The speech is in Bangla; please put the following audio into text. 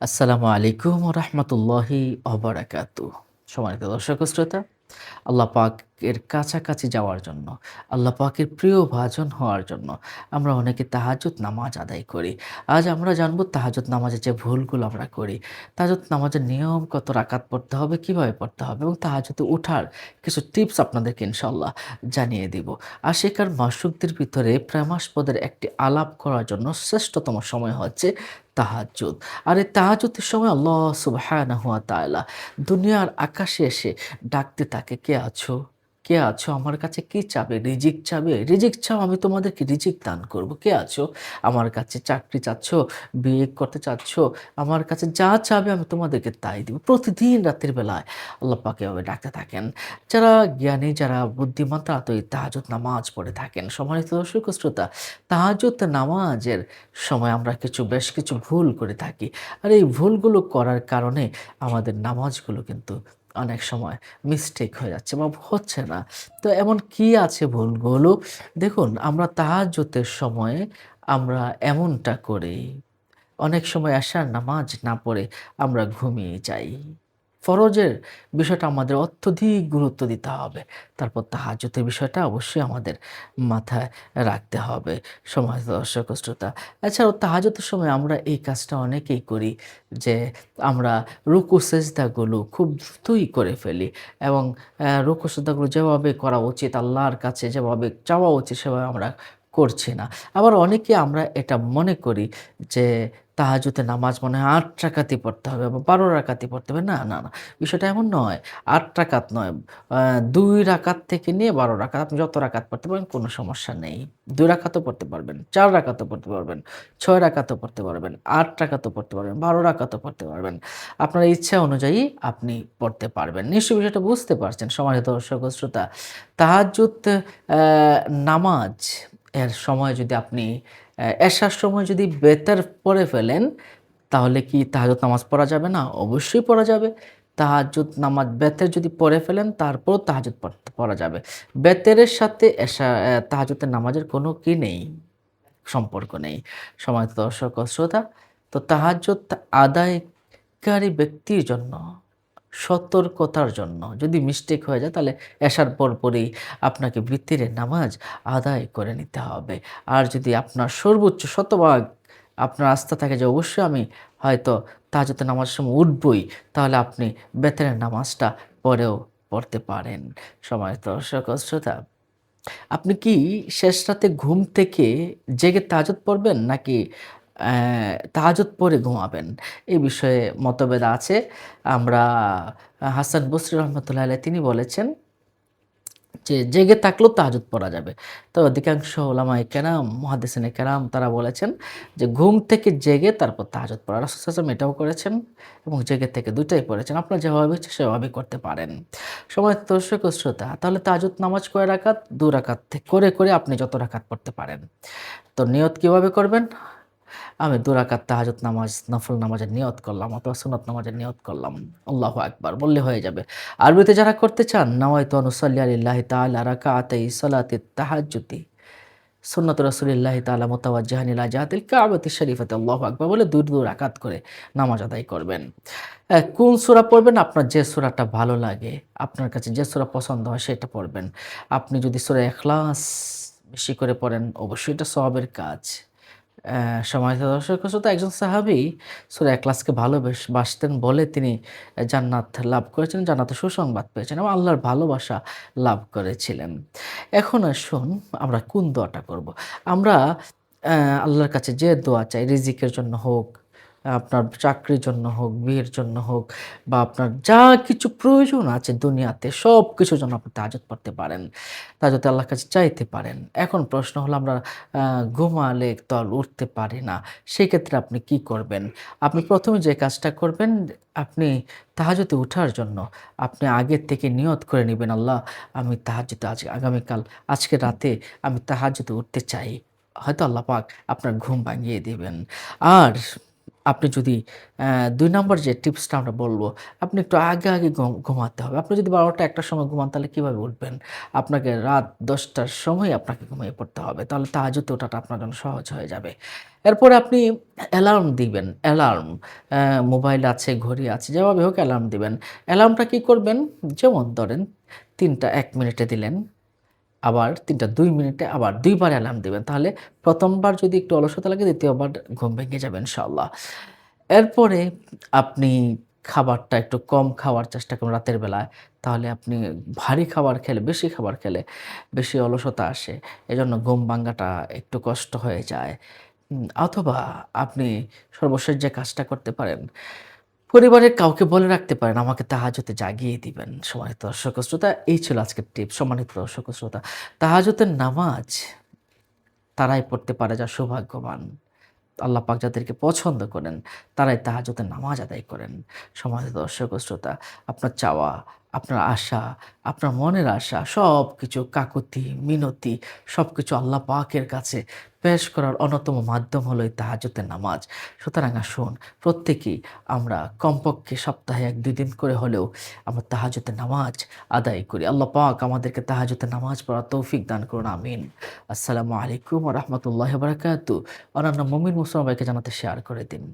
আসসালামু আলাইকুম রহমতুল্লাহি অবরাকাতু সম্মানিত দর্শক শ্রোতা আল্লাহ পাকের কাছাকাছি যাওয়ার জন্য, আল্লাহ পাকের প্রিয় ভাজন হওয়ার জন্য আমরা অনেকে তাহাজুদ নামাজ আদায় করি। আজ আমরা জানব তাহাজুদ নামাজের যে ভুলগুলো আমরা করি তাহাজুদ নামাজের নিয়ম কত রাকাত পড়তে হবে, কীভাবে পড়তে হবে এবং তাহাজুদে ওঠার কিছু টিপস আপনাদেরকে ইনশাল্লাহ জানিয়ে দিব। আর আশিকার মাসুকদের ভিতরে প্রেমাস্পদের একটি আলাপ করার জন্য শ্রেষ্ঠতম সময় হচ্ছে তাহাজুদ আর এই তাহাজুদের সময় আল্লাহ তাআলা দুনিয়ার আকাশে এসে ডাকতে তাকে কে আছো? কে আছো? আমার কাছে কি চাবে? রিজিক চাবে? রিজিক চাও, আমি তোমাদেরকে রিজিক দান করব। কে আছো? আমার কাছে চাকরি চাচ্ছ, বিয়ে করতে চাচ্ছ, আমার কাছে যা চাবে আমি তোমাদেরকে তাই দিব। প্রতিদিন রাতের বেলায় আল্লাহ পাকে ডাকতে থাকেন। যারা জ্ঞানী, যারা বুদ্ধিমান, তারা তো এই তাহাজত নামাজ পড়ে থাকেন। সম্মানিত দর্শক শ্রোতা, তাহাজুদ নামাজের সময় আমরা কিছু, বেশ কিছু ভুল করে থাকি। আর এই ভুলগুলো করার কারণে আমাদের নামাজগুলো কিন্তু অনেক সময় মিস্টেক হয়ে যাচ্ছে বা হচ্ছে না। তো এমন কি আছে ভুলগুলো? দেখুন, আমরা তাহাজতের সময়ে আমরা এমনটা করি। অনেক সময় আসার নামাজ না পড়ে আমরা ঘুমিয়ে যাই। ফরজের বিষয়টা আমাদের অত্যধিক গুরুত্ব দিতে হবে। তারপর তাহাজ্জুদের বিষয়টা অবশ্যই আমাদের মাথায় রাখতে হবে। সমাজ দর্শক, শ্রোতা। এছাড়াও তাহাজতের সময় আমরা এই কাজটা অনেকেই করি যে আমরা রুকু, সেজদাগুলো খুব দ্রুতই করে ফেলি এবং রুকু, সেজদাগুলো যেভাবে করা উচিত, আল্লাহর কাছে যেভাবে চাওয়া উচিত, সেভাবে আমরা করছি না। আবার অনেকে আমরা এটা মনে করি যে তাহাজুতে নামাজ মনে হয় আট টাকাতে পড়তে হবে বা বারো রাকাতে পড়তে হবে। না না না, বিষয়টা এমন নয়, আট টাকাত নয় দুই রাকাত থেকে নিয়ে বারো রাকাত, আপনি যত রাকাত পড়তে পারবেন কোনো সমস্যা নেই। দুই রাকাতও পড়তে পারবেন, চার রাকাতও পড়তে পারবেন, ছয় রাকাতও পড়তে পারবেন, আট রাকাতও পড়তে পারবেন, বারো রাকাতও পড়তে পারবেন। আপনার ইচ্ছা অনুযায়ী আপনি পড়তে পারবেন। নিশ্চয়ই বিষয়টা বুঝতে পারছেন সমাজ দর্শক শ্রোতা। তাহাজুদ নামাজ এর সময় যদি আপনি এশার সময় যদি বেতার পড়ে ফেলেন, তাহলে কি তাহাজুদ নামাজ পড়া যাবে না? অবশ্যই পড়া যাবে। তাহাজুদ নামাজ বেতের যদি পড়ে ফেলেন তারপর তাহাজুদ পড়া যাবে। বেতেরের সাথে এসা তাহাজুদের নামাজের কোনো কি নেই? সম্পর্ক নেই। সময় দর্শক শ্রোতা, তো তাহাজুদ আদায়কারী ব্যক্তির জন্য সতর্কতার জন্য। যদি মিস্টেক হয়ে যায়, তাহলে এসার পরপরই আপনাকে বৃত্তির নামাজ আদায় করে নিতে হবে। আর যদি আপনার সর্বোচ্চ শতভাগ আপনার আস্থা থাকে যে, অবশ্যই আমি হয়তো তাহাজতে নামাজের সময় উঠবই তাহলে আপনি বেতনের নামাজটা পরেও পড়তে পারেন। সময় দর্শক শ্রোতা, আপনি কি শেষ রাতে ঘুম থেকে জেগে তাজত পড়বেন, নাকি তাহাজত পরে ঘুমাবেন। এই বিষয়ে মতভেদ আছে। আমরা হাসান বসরি রহমতুল্লাহ তিনি বলেছেন যে, জেগে থাকলেও তাহাজুদ পড়া যাবে। তো অধিকাংশ ওলামাই কেরাম মহাদেসিনে কেরাম তারা বলেছেন যে, ঘুম থেকে জেগে তারপর তাহাজুদ পড়া। রাসুসাম এটাও করেছেন এবং জেগে থেকে দুটাই পড়েছেন আপনার যেভাবে ইচ্ছে সেভাবে করতে পারেন। সময় দর্শক শ্রোতা, তাহলে তাহাজুদ নামাজ কয় রাকাত? দু থেকে, করে করে আপনি যত রাকাত পড়তে পারেন। তো নিয়ত কীভাবে করবেন? আমি দুরাকাত তাহাজত নামাজ, নফল নামাজের নিয়ত করলাম অথবা সুনত নামাজের নিয়ত করলাম। আল্লাহ আকবার, বললে হয়ে যাবে। আরবিতে যারা করতে চান নাওয়াইতো অনুসল্লি আলিল্লাহ তাআলা রাকাতাই সালাতে তাহাজ্জুদি। সুন্নত রসুলিল্লাহ তাআলা মোতাওয়াজ্জাহানিলা জাহাতিল কাবাতি শরীফাতে আল্লাহ আকবার বলে দূর দূর আকাত করে নামাজ আদায় করবেন। কোন সূরা পড়বেন? আপনার যে সূরাটা ভালো লাগে, আপনার কাছে যে সূরা পছন্দ হয় সেটা পড়বেন। আপনি যদি সূরা ইখলাস বেশি করে পড়েন, অবশ্যই এটা সবের কাজ। সম্মানিত দর্শক শ্রোতা একজন সাহাবি। সুরা একলাসকে ভালোবেস, বাসতেন বলে তিনি জান্নাত লাভ করেছেন জান্নাতে সুসংবাদ পেয়েছেন এবং আল্লাহর ভালোবাসা লাভ করেছিলেন। এখন আসুন আমরা কোন দোয়াটা করব? আমরা আল্লাহর কাছে যে দোয়া চাই, রিজিকের জন্য হোক আপনার চাকরির জন্য হোক, বিয়ের জন্য হোক, বা আপনার যা কিছু প্রয়োজন আছে দুনিয়াতে, সব কিছুর জন্য আপনি তাজত পড়তে পারেন, তাজতে আল্লাহর কাছে চাইতে পারেন। এখন প্রশ্ন হলো, আমরা ঘুমালে তো আর উঠতে পারি না, সেক্ষেত্রে আপনি কি করবেন? আপনি প্রথমে যে কাজটা করবেন, আপনি তাহাজতে ওঠার জন্য, আপনি আগের থেকে নিয়ত করে নেবেন, আল্লাহ, আমি তাহাজতে আজ, আগামীকাল, আজকে রাতে আমি তাহাজতে উঠতে চাই। হয়তো আল্লাহ পাক আপনার ঘুম ভাঙিয়ে দেবেন। আর আপনি যদি দুই নম্বর যে টিপসটা আমরা বলব আপনি একটু আগে, আগে ঘুম ঘুমাতে হবে। আপনি যদি ১২টা ১টার সময় ঘুমান তাহলে কীভাবে উঠবেন? আপনাকে রাত ১০টার সময় আপনাকে ঘুমিয়ে পড়তে হবে। তাহলে তা তাহাজ্জুদে ওঠাটা আপনার জন্য সহজ হয়ে যাবে। এরপরে আপনি অ্যালার্ম দিবেন, অ্যালার্ম। মোবাইল আছে, ঘড়ি আছে, যেভাবে হোক অ্যালার্ম দিবেন। অ্যালার্মটা কি করবেন? যেমন ধরেন ৩টা ১ মিনিটে দিলেন, আবার ৩টা ২ মিনিটে আবার দুইবার অ্যালার্ম দেবেন তাহলে প্রথমবার যদি একটু অলসতা লাগে, দ্বিতীয়বার ঘুম ভেঙে যাবে ইনশাআল্লাহ। এরপরে আপনি খাবারটা একটু কম খাওয়ার চেষ্টা করুন রাতের বেলায়। তাহলে আপনি ভারী খাবার খেলে, বেশি খাবার খেলে বেশি অলসতা আসে। এজন্য ঘুম ভাঙ্গাটা একটু কষ্ট হয়ে যায়। অথবা আপনি সর্বশেষ যে কাজটা করতে পারেন, পরিবারের কাউকে বলে রাখতে পারেন, আমাকে তাহাজতে জাগিয়ে দিবেন। সম্মানিত দর্শক শ্রোতা, এই ছিল আজকের টিপ সম্মানিত দর্শক শ্রোতা, তাহাজতের নামাজ তারাই পড়তে পারে যা সৌভাগ্যবান। আল্লাহ পাক যাদেরকে পছন্দ করেন, তারাই তাহাজতের নামাজ আদায় করেন। সম্মানিত দর্শক শ্রোতা, আপনার চাওয়া, আপনার আশা, আপনার মনের আশা সব কিছু কাকুতি, মিনতি সবকিছু আল্লাহ পাকের কাছে পেশ করার অন্যতম মাধ্যম হলো এই তাহাজ্জুদের নামাজ। সুতরাং আসুন প্রত্যেকেই আমরা কমপক্ষে সপ্তাহে ১-২ দিন করে হলেও আমরা তাহাজ্জুদের নামাজ আদায় করি। আল্লাহ পাক আমাদেরকে তাহাজ্জুদের নামাজ পড়া তৌফিক দান করুন। আমিন। আসসালামু আলাইকুম রাহমাতুল্লাহি ওয়া অন্যান্য মমিন মুসলমান ভাইকে জানাতে শেয়ার করে দিন।